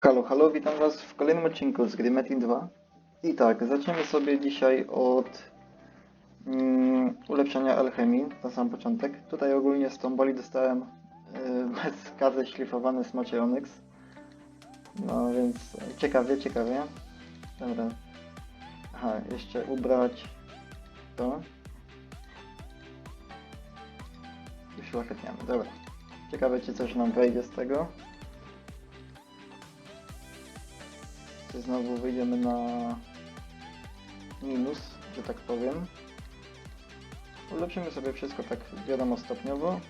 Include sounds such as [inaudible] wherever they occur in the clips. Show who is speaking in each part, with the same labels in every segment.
Speaker 1: Halo, halo, witam Was w kolejnym odcinku z gry Metin 2. I tak, zaczniemy sobie dzisiaj od mm, ulepszenia alchemii na sam początek. Tutaj ogólnie z tą boli dostałem [laughs] yy, bez kazy szlifowany smoczy onyx. No więc ciekawie, ciekawie. Dobra. Aha, jeszcze ubrać to. I szlachetniamy, dobra. Ciekawe czy coś nam wejdzie z tego. Czy znowu wyjdziemy na minus, że tak powiem. Ulepszymy sobie wszystko tak wiadomo stopniowo.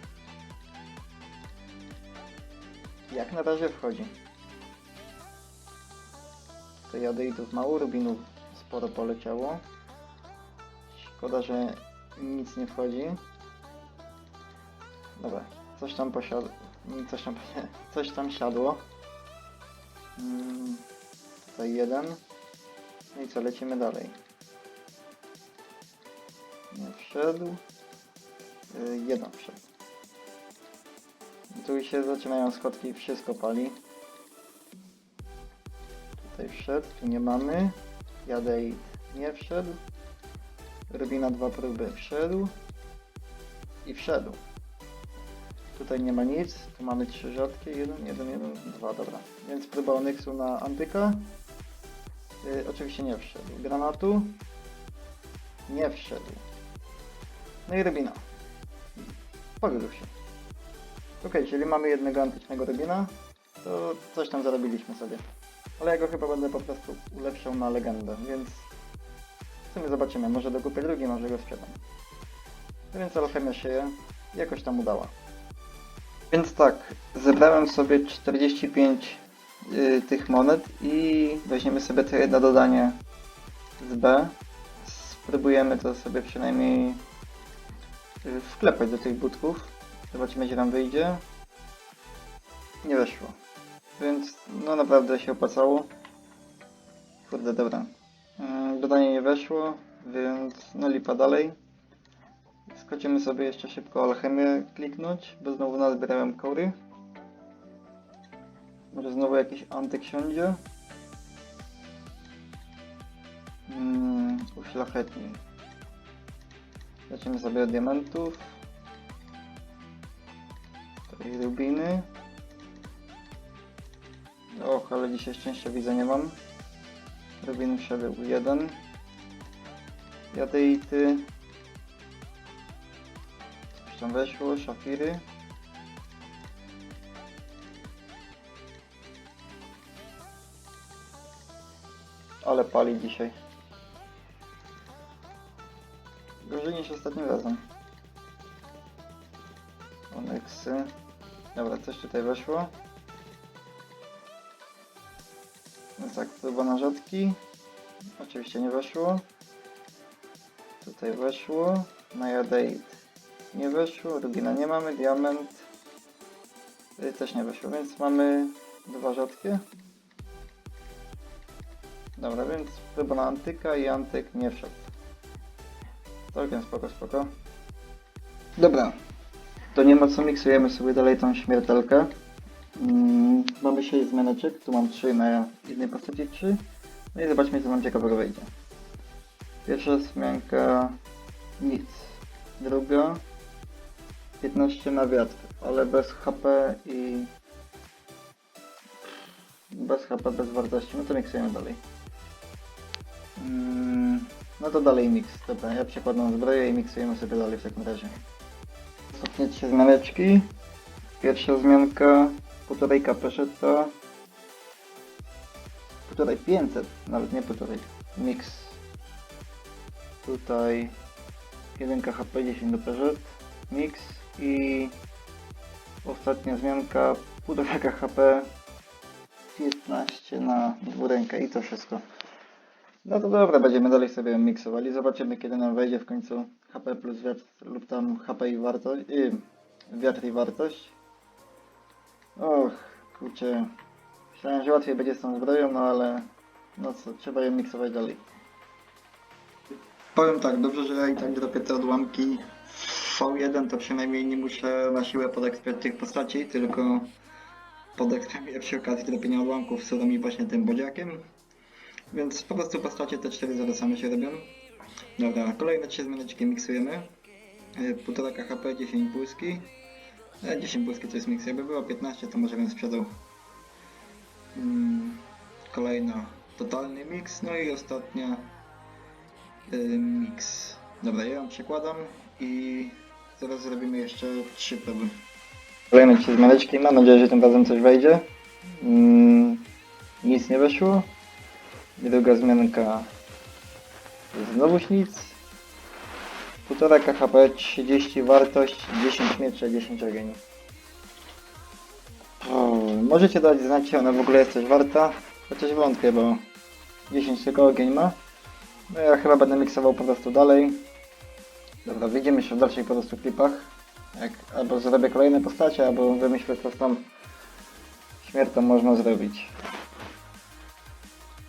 Speaker 1: Jak na razie wchodzi. To jadeitów mało, rubinów sporo poleciało. Szkoda, że nic nie wchodzi. Dobra, coś tam posiadło. Coś tam, [laughs] coś tam siadło. Tutaj jeden. No i co, lecimy dalej. Nie wszedł. Yy, jeden wszedł. Tu się zaczynają schodki, wszystko pali. Tutaj wszedł, tu nie mamy. Jadę i nie wszedł. Rubina dwa próby wszedł. I wszedł. Tutaj nie ma nic, tu mamy trzy rzadkie, jeden, jeden, jeden, dwa, dobra. Więc próba Onyxu na Antyka. Y, oczywiście nie wszedł. Granatu. Nie wszedł. No i Rubina. Powiódł się. Ok, czyli mamy jednego antycznego Rubina. To coś tam zarobiliśmy sobie. Ale ja go chyba będę po prostu ulepszał na legendę, więc w sumie zobaczymy. Może dokupię drugi, może go sprzedam. No Więc alchemia się jakoś tam udała. Więc tak, zebrałem sobie 45 y, tych monet i weźmiemy sobie jedno dodanie z B. Spróbujemy to sobie przynajmniej y, wklepać do tych budków. Zobaczymy, gdzie nam wyjdzie. Nie weszło. Więc no naprawdę się opłacało. Kurde, dobra. Mm, Dodanie nie weszło, więc no lipa dalej. Skoczymy sobie jeszcze szybko alchemię kliknąć, bo znowu nazbierałem kory. Może znowu jakiś antyk siądzie. Mm, uszlachetnij. Lecimy sobie diamentów. Tutaj rubiny. Och, ale dzisiaj szczęścia widzę nie mam. Rubin wszedł jeden. Jadeity. Coś tam weszło, szafiry. Ale pali dzisiaj. Gorzej niż ostatnim razem. Onyxy. Dobra, coś tutaj weszło. No tak, próba na rzadki. Oczywiście nie weszło. Tutaj weszło. Na jadeit nie weszło. Rubina nie mamy. Diament też nie weszło, więc mamy dwa rzadkie. Dobra, więc próba na antyka i antyk nie wszedł. Całkiem spoko, spoko. Dobra, to nie ma co miksujemy sobie dalej tą śmiertelkę. Mm, mamy 6 zmianeczek, tu mam 3 na jednej postaci 3. No i zobaczmy co nam ciekawego wyjdzie. Pierwsza zmianka nic. Druga 15 na wiatr, ale bez HP i bez HP, bez wartości. No to miksujemy dalej. Mm, no to dalej miks. Dobra, ja przekładam zbroję i miksujemy sobie dalej w takim razie. Ostatnie trzy zmianeczki. Pierwsza zmianka, półtorej kapeszeta. Półtorej 500, nawet nie półtorej. Mix. Tutaj 1 HP, 10 do peżet. Mix i ostatnia zmianka, półtora HP, 15 na dwurękę i to wszystko. No to dobra, będziemy dalej sobie miksowali. Zobaczymy kiedy nam wejdzie w końcu HP plus wiatr lub tam HP i wartość. I wiatr i wartość. Och, kurczę. Myślałem, że łatwiej będzie z tą zbroją, no ale no co, trzeba ją miksować dalej. Powiem tak, dobrze, że ja i tak dropię te odłamki w V1, to przynajmniej nie muszę na siłę podekspiać tych postaci, tylko podekspię przy okazji tropienia odłamków z mi właśnie tym bodziakiem. Więc po prostu postacie te 4 zero same się robią. Dobra, kolejne 3 zmianeczki miksujemy. Y, Półtora KHP, 10 błyski. E, 10 błyski to jest miks. Jakby było 15 to może bym sprzedał. Mm, kolejna totalny miks. No i ostatnia y, miks. Dobra, ja ją przekładam i zaraz zrobimy jeszcze 3 próby. Kolejne 3 zmianeczki. Mam nadzieję, że tym razem coś wejdzie. Mm, nic nie weszło. Druga zmianka. Znowuż nic. Półtora KHP, 30 wartość, 10 miecze, 10 ogień. Możecie dać znać, ona w ogóle jest coś warta. Chociaż wątpię, bo 10 tylko ogień ma. No ja chyba będę miksował po prostu dalej. Dobra, widzimy się w dalszych po prostu klipach. Jak albo zrobię kolejne postacie, albo wymyślę co z tą śmiercią można zrobić.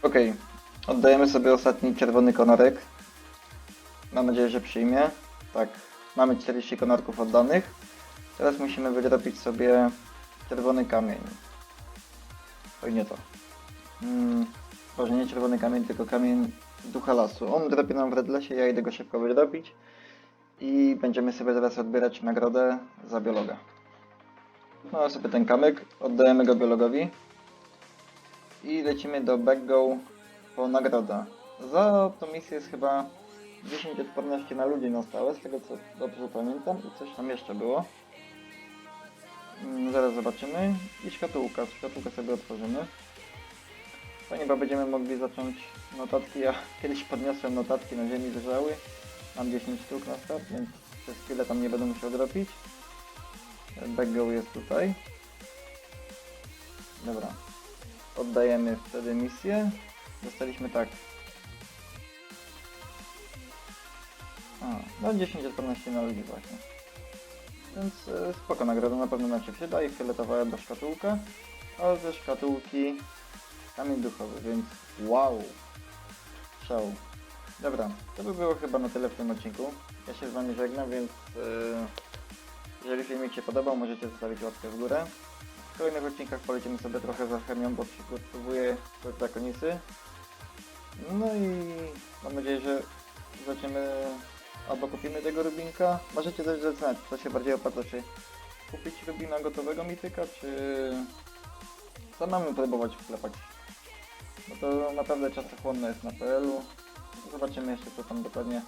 Speaker 1: Okej, oddajemy sobie ostatni czerwony konorek. Mam nadzieję, że przyjmie. Tak, mamy 40 konorków oddanych. Teraz musimy wydropić sobie czerwony kamień. Oj, nie to. Hmm, może nie czerwony kamień, tylko kamień ducha lasu. On dropie nam w Redlesie, ja idę go szybko wydropić. I będziemy sobie teraz odbierać nagrodę za biologa. No sobie ten kamyk, oddajemy go biologowi. I lecimy do Backgo po nagrodę. Za tą misję jest chyba 10 odporności na ludzi na stałe, z tego co dobrze pamiętam. I coś tam jeszcze było. Mm, Zaraz zobaczymy. I szkatułka. Szkatułkę sobie otworzymy. Fajnie, bo będziemy mogli zacząć notatki. Ja [laughs] kiedyś podniosłem notatki na ziemi leżały. Mam 10 sztuk na start, więc przez chwilę tam nie będę musiał dropić. Backgo jest tutaj. Dobra. Oddajemy wtedy misję. Dostaliśmy tak. A, no 10 odporności na ludzi właśnie. Więc e, spoko nagroda na pewno nam się przyda i fioletowa do szkatułka. A ze szkatułki kamień duchowy, więc wow. Show. Dobra, to by było chyba na tyle w tym odcinku. Ja się z wami żegnam, więc e, jeżeli filmik się podobał, możecie zostawić łapkę w górę. Kolejnych odcinkach polecimy sobie trochę za chemią, bo przygotowuję protagonisy. No i mam nadzieję, że zaczniemy albo kupimy tego Rubinka. Możecie też zdecydować, co się bardziej opłaca, czy kupić Rubina gotowego mityka, czy samemu próbować wklepać. Bo to naprawdę czasochłonne jest na PL-u. Zobaczymy jeszcze, co tam dokładnie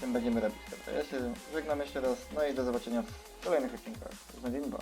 Speaker 1: tym będziemy robić. Ja się żegnam jeszcze raz, no i do zobaczenia w kolejnych odcinkach z Medinba.